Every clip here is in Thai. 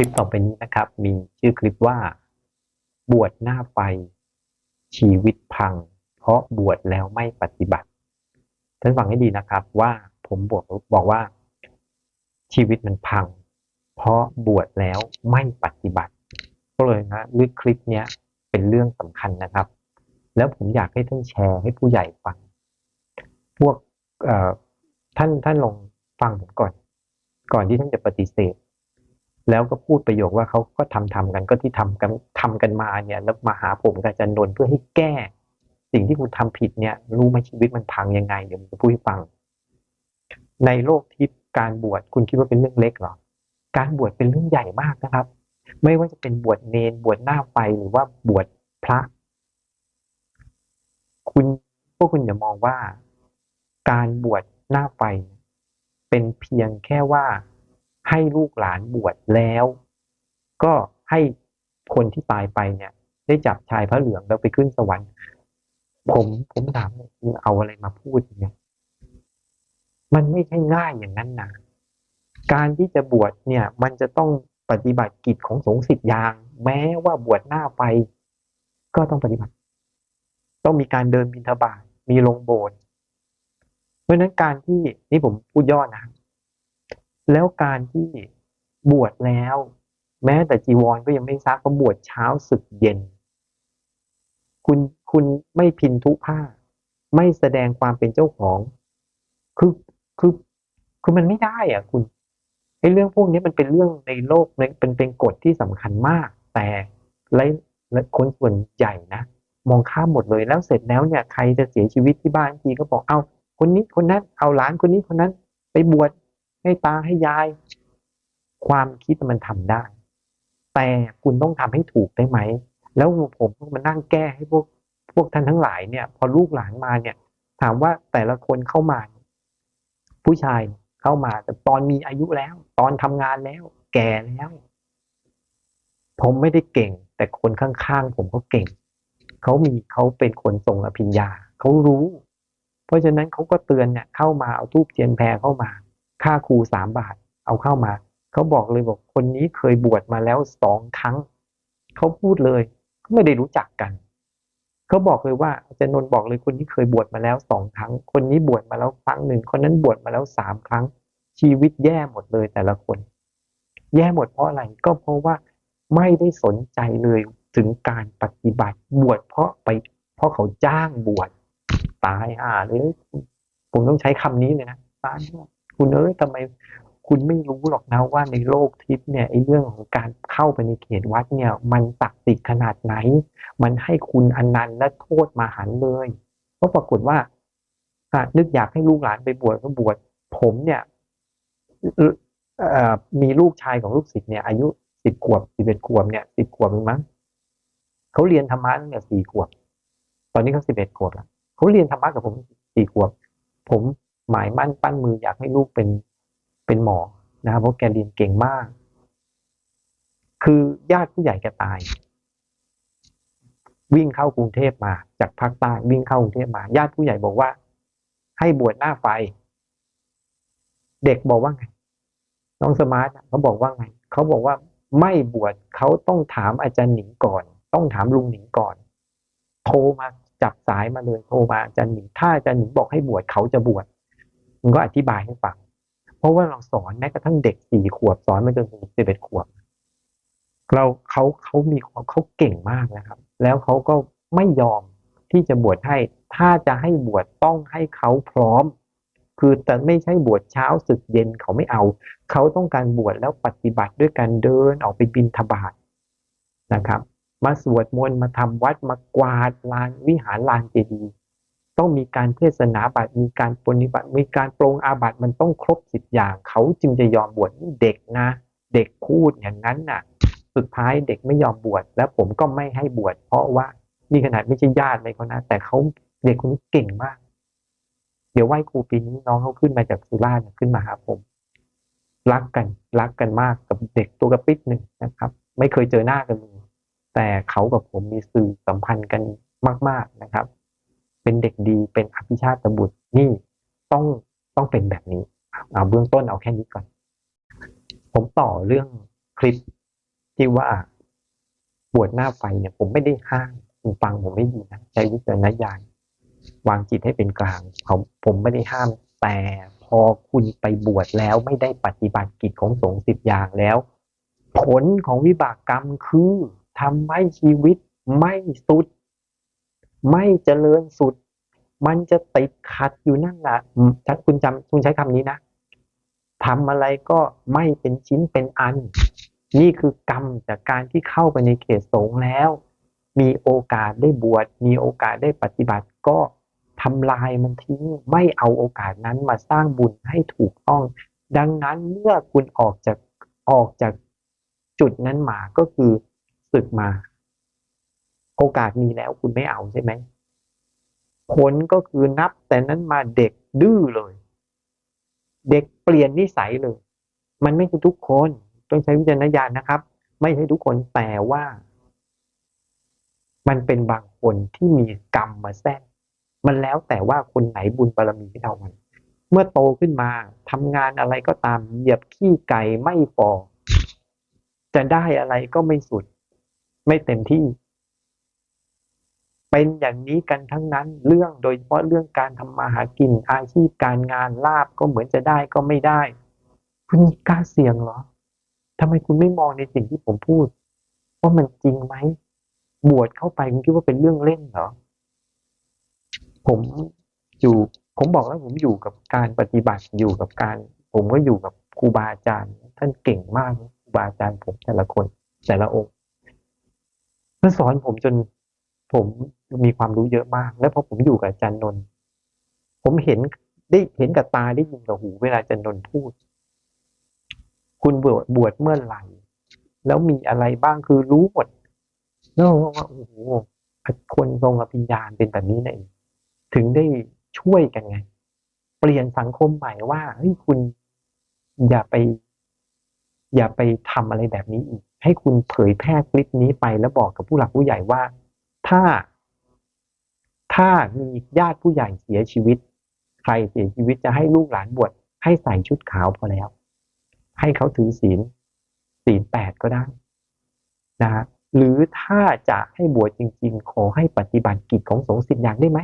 ลิปต่อไปนี้นะครับ มีชื่อคลิปว่า บวชหน้าไฟ ชีวิตพัง เพราะบวชแล้วไม่ปฏิบัติท่านฟังให้ดีนะครับว่าผมบอกบอกว่า ชีวิตมันพัง เพราะบวชแล้วไม่ปฏิบัติ ก็เลยนะเรื่องคลิปเนี้ยเป็นเรื่องสำคัญนะครับ แล้วผมอยากให้ท่านแชร์ให้ผู้ใหญ่ฟัง พวกท่านท่านลองฟังผมก่อน ก่อนที่ท่านจะปฏิเสธ แล้วก็พูดประโยคว่าเขาก็ทำทำกันก็ที่ทำกันทำกันมาเนี่ยแล้วมาหาผมกับจารย์นน์เพื่อให้แก้ สิ่งที่คุณทำผิดเนี่ย รู้ไหมชีวิตมันพังยังไง เดี๋ยวผมจะพูดให้ฟัง ในโลกทิพย์การบวชคุณคิดว่าเป็นเรื่องเล็กเหรอ การบวชเป็นเรื่องใหญ่มากนะครับ ไม่ว่าจะเป็นบวชเนนบวชหน้าไฟหรือว่าบวชพระ คุณพวกคุณอย่ามองว่า การบวชหน้าไฟเป็นเพียงแค่ว่า ให้ลูกหลานบวชแล้ว ก็ให้คนที่ตายไปเนี่ย ได้จับชายพระเหลืองแล้วไปขึ้นสวรรค์ ผมผมถามเลยคุณเอาอะไรมาพูดเนี่ย มันไม่ใช่ง่ายอย่างนั้นนะการที่จะบวชเนี่ย มันจะต้องปฏิบัติกิจของสงฆ์สิบอย่าง แม้ว่าบวชหน้าไปก็ต้องปฏิบัติ ต้องมีการเดินบิณฑบาตมีลงโบสถ์เพราะฉะนั้นการที่นี่ผมพูดย่อนะ แล้วการที่บวชแล้ว แม้แต่จีวรก็ยังไม่ซักก็บวชเช้าสึกเย็น คุณคุณไม่พินทุผ้า ไม่แสดงความเป็นเจ้าของ คือคือคือมันไม่ได้อะ คุณไอ้เรื่องพวกนี้มันเป็นเรื่องในโลกเนี่ยเป็นเป็นกฎที่สำคัญมาก แต่และคนส่วนใหญ่นะมองข้ามหมดเลยแล้วเสร็จแล้วเนี่ยใครจะเสียชีวิตที่บ้านทีก็บอกเอาคนนี้คนนั้นเอาหลานคนนี้คนนั้น ไปบวช ให้ตาให้ยาย ความคิดมันทำได้ แต่คุณต้องทำให้ถูกได้ไหม แล้วผมต้องมานั่งแก้ให้พวกพวกท่านทั้งหลายเนี่ย พอลูกหลานมาเนี่ย ถามว่าแต่ละคนเข้ามา ผู้ชายเข้ามา แต่ตอนมีอายุแล้ว ตอนทำงานแล้ว แก่แล้ว ผมไม่ได้เก่ง แต่คนข้างๆผมเขาเก่งเขามีเขาเป็นคนทรงอภิญญาเขารู้ เพราะฉะนั้นเขาก็เตือนเนี่ยเข้ามาเอาทูบเทียนแพรเข้ามา ค่าครูสามบาท เอาเข้ามา เขาบอกเลยบอกคนนี้เคยบวชมาแล้วสองครั้ง เขาพูดเลยไม่ได้รู้จักกันเขาบอกเลยว่าอาจารย์นนท์บอกเลยคนนี้เคยบวชมาแล้วสองครั้ง คนนี้บวชมาแล้วครั้งหนึ่งคนนั้นบวชมาแล้วสามครั้ง ชีวิตแย่หมดเลยแต่ละคน แย่หมดเพราะอะไรก็เพราะว่าไม่ได้สนใจเลยถึงการปฏิบัติบวชเพราะไป เพราะเขาจ้างบวชตายอ่าเลยผมต้องใช้คำนี้เลยนะตาย คุณเอ้ยทำไมคุณไม่รู้หรอกนะว่าในโลกทิพย์เนี่ยไอ้เรื่องของการเข้าไปในเขตวัดเนี่ยมันศักดิ์สิทธิ์ขนาดไหน มันให้คุณอนันต์และโทษมาหันเลยเพราะปรากฏว่านึกอยากให้ลูกหลานไปบวชก็บวชผมเนี่ยมีลูกชายของลูกศิษย์เนี่ย อายุสิบขวบสิบเอ็ดขวบเนี่ยสิบขวบมั้งเขาเรียนธรรมะตั้งแต่สี่ขวบ ตอนนี้เขาสิบเอ็ดขวบแล้วเขาเรียนธรรมะกับผมสี่ขวบ ผม หมายมั่นปั้นมืออยากให้ลูกเป็นเป็นหมอนะครับเพราะแกเรียนเก่งมาก คือญาติผู้ใหญ่แกตาย วิ่งเข้ากรุงเทพมาจากภาคใต้วิ่งเข้ากรุงเทพมา ญาติผู้ใหญ่บอกว่า ให้บวชหน้าไฟ เด็กบอกว่าไง น้องสมาร์ทเขาบอกว่าไงเขาบอกว่าไม่บวชเขาต้องถามอาจารย์หนิงก่อน ต้องถามลุงหนิงก่อน โทรมาจับสายมาเลยโทรมาอาจารย์หนิงถ้าอาจารย์หนิงบอกให้บวชเขาจะบวช มันก็อธิบายให้ฟัง เพราะว่าเราสอนแม้กระทั่งเด็กสี่ขวบสอนมาจนถึงสิบเอ็ดขวบ เราเขาเขามีเขาเก่งมากนะครับ แล้วเขาก็ไม่ยอมที่จะบวชให้ ถ้าจะให้บวชต้องให้เขาพร้อม คือแต่ไม่ใช่บวชเช้าสึกเย็นเขาไม่เอา เขาต้องการบวชแล้วปฏิบัติด้วยการเดินออกไปบินทบาทนะครับ มาสวดมนต์มาทำวัดมากวาดลานวิหารลานเจดีย์ ต้องมีการเทศนาบัตรมีการปฏิบัติ มีการปรงอาบัติมันต้องครบสิบอย่าง เขาจึงจะยอมบวชเด็กนะ เด็กพูดอย่างนั้นน่ะ สุดท้ายเด็กไม่ยอมบวชแล้วผมก็ไม่ให้บวชเพราะว่านี่ขนาดไม่ใช่ญาติเลยเขานะ แต่เขาเด็กคนนี้เก่งมาก เดี๋ยวไหว้ครูปีนี้น้องเขาขึ้นมาจากสุราษฎร์ขึ้นมาหาผม รักกันรักกันมากกับเด็กตัวกระปิดหนึ่งนะครับ ไม่เคยเจอหน้ากันเลยแต่เขากับผมมีสื่อสัมพันธ์กันมาก ๆนะครับ เป็นเด็กดีเป็นอภิชาติบุตรนี่ต้องต้องเป็นแบบนี้เอาเบื้องต้นเอาแค่นี้ก่อน ผมต่อเรื่องคลิปที่ว่าบวชหน้าไฟเนี่ย ผมไม่ได้ห้ามคุณฟังผมไม่ดีนะใช้วิจารณญาณวางจิตให้เป็นกลางผมผมไม่ได้ห้าม แต่พอคุณไปบวชแล้วไม่ได้ปฏิบัติกิจของสงฆ์สิบอย่างแล้ว ผลของวิบากกรรมคือทำให้ชีวิตไม่สุด ไม่เจริญสุด มันจะติดขัดอยู่นั่นแหละถ้าคุณจำคุณใช้คำนี้นะทำอะไรก็ไม่เป็นชิ้นเป็นอัน นี่คือกรรมจากการที่เข้าไปในเขตสงฆ์แล้ว มีโอกาสได้บวช มีโอกาสได้ปฏิบัติ ก็ทำลายมันทิ้ง ไม่เอาโอกาสนั้นมาสร้างบุญให้ถูกต้อง ดังนั้นเมื่อคุณออกจากออกจากจุดนั้นมาก็คือศึกมา โอกาสมีแล้วคุณไม่เอาใช่ไหมผลก็คือนับแต่นั้นมาเด็กดื้อเลย เด็กเปลี่ยนนิสัยเลย มันไม่ใช่ทุกคนต้องใช้วิจารณญาณนะครับ ไม่ใช่ทุกคนแต่ว่า มันเป็นบางคนที่มีกรรมมาแทรกมันแล้วแต่ว่าคนไหนบุญบารมีที่เท่ามันเมื่อโตขึ้นมาทำงานอะไรก็ตามเหยียบขี้ไก่ไม่ฟอจะได้อะไรก็ไม่สุด ไม่เต็มที่ เป็นอย่างนี้กันทั้งนั้นเรื่องโดยเฉพาะเรื่องการทำมาหากินอาชีพการงานลาบก็เหมือนจะได้ก็ไม่ได้ คุณกล้าเสี่ยงเหรอทำไมคุณไม่มองในสิ่งที่ผมพูดว่ามันจริงไหมบวชเข้าไปคุณคิดว่าเป็นเรื่องเล่นเหรอผมอยู่ผมบอกแล้วผมอยู่กับการปฏิบัติอยู่กับการ ผมก็อยู่กับครูบาอาจารย์ ท่านเก่งมากครูบาอาจารย์ผมแต่ละคนแต่ละองค์ท่านสอนผมจนผม มีความรู้เยอะมาก แล้วพอผมอยู่กับอาจารย์นนท์ผมเห็นได้เห็นกับตาได้ยินกับหู เวลาอาจารย์นนท์พูด คุณบวชบวชเมื่อไหร่แล้วมีอะไรบ้างคือรู้หมดแล้วว่าโอ้โหคนทรงอภิญญาณเป็นแบบนี้นี่เองถึงได้ช่วยกันไง เปลี่ยนสังคมใหม่ว่าเฮ้ยคุณอย่าไป อย่าไปทำอะไรแบบนี้อีก ให้คุณเผยแพร่คลิปนี้ไปแล้วบอกกับผู้หลักผู้ใหญ่ว่า ถ้า ถ้ามีญาติผู้ใหญ่เสียชีวิต ใครเสียชีวิตจะให้ลูกหลานบวชให้ใส่ชุดขาวพอแล้ว ให้เขาถือศีลศีลแปดก็ได้นะฮะหรือถ้าจะให้บวชจริง ๆ ขอให้ปฏิบัติกิจของสงฆ์สิบอย่างได้ไหม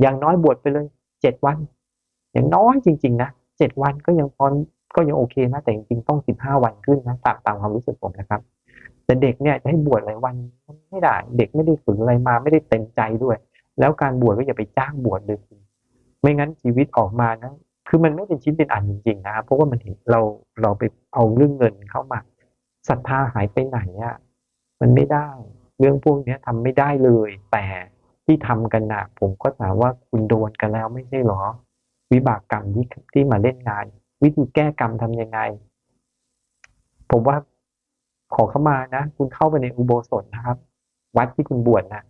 อย่างน้อยบวชไปเลยเจ็ดวัน อย่างน้อยจริง ๆ นะเจ็ดวันก็ยังพอก็ยังโอเคนะแต่จริงๆต้องสิบห้าวันขึ้นนะตามตามความรู้สึกผมนะครับ แต่เด็กเนี่ยจะให้บวชหลายวันไม่ได้ เด็กไม่ได้ฝึกอะไรมาไม่ได้เต็มใจด้วย แล้วการบวชก็อย่าไปจ้างบวชเลยคุณไม่งั้นชีวิตออกมานะคือมันไม่เป็นชิ้นเป็นอันจริงๆนะครับเพราะว่ามันเห็นเราเราไปเอาเรื่องเงินเข้ามาศรัทธาหายไปไหนอะมันไม่ได้ เรื่องพวกนี้ทำไม่ได้เลย แต่ที่ทำกันนะผมก็ถามว่าคุณโดนกันแล้วไม่ใช่หรอ วิบากกรรมที่ที่มาเล่นงาน วิธีแก้กรรมทำยังไง ผมว่าขอเข้ามานะ คุณเข้าไปในอุโบสถนะครับ วัดที่คุณบวชนะ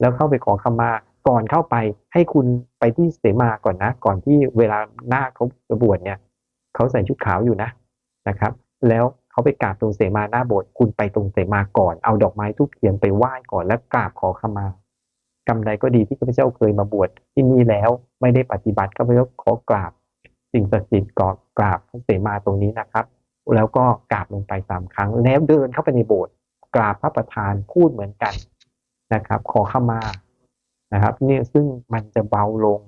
แล้วเข้าไปขอขมา ก่อนเข้าไปให้คุณไปที่เสมาก่อนนะ ก่อนที่เวลาหน้าเขาจะบวชเนี่ยเขาใส่ชุดขาวอยู่นะนะครับ แล้วเขาไปกราบตรงเสมาหน้าโบสถ์คุณไปตรงเสมาก่อนเอาดอกไม้ทุกเทียนไปไหว้ก่อนแล้วกราบขอขมากรรมใดก็ดีที่ข้าพเจ้าเคยมาบวชที่นี่แล้วไม่ได้ปฏิบัติข้าพเจ้าขอกราบ สิ่งศักดิ์สิทธิ์ก่อกราบพระเสมาตรงนี้นะครับ แล้วก็กราบลงไปสามครั้ง แล้วเดินเข้าไปในโบสถ์กราบพระประธานพูดเหมือนกันนะครับ ขอขมา นะครับเนี่ยซึ่งมันจะเบาลง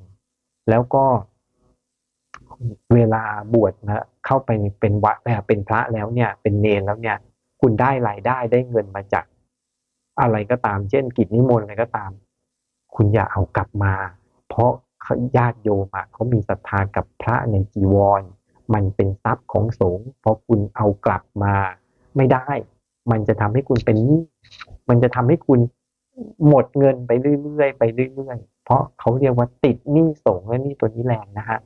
แล้วก็เวลาบวชนะเข้าไปเป็นวัดเป็นพระแล้วเนี่ย เป็นเนรแล้วเนี่ย คุณได้รายได้ได้เงินมาจาก อะไรก็ตาม เช่น กิจนิมนต์อะไรก็ตาม คุณอย่าเอากลับมา เพราะญาติโยมเขามีศรัทธากับพระในจีวร มันเป็นทรัพย์ของสงฆ์พอคุณเอากลับมา ไม่ได้ มันจะทำให้คุณเป็นหนี้มันจะทำให้คุณ หมดเงินไปเรื่อยๆไปเรื่อยๆ เพราะเขาเรียกว่าติดหนี้สงและหนี้ตัวนี้แรงนะฮะ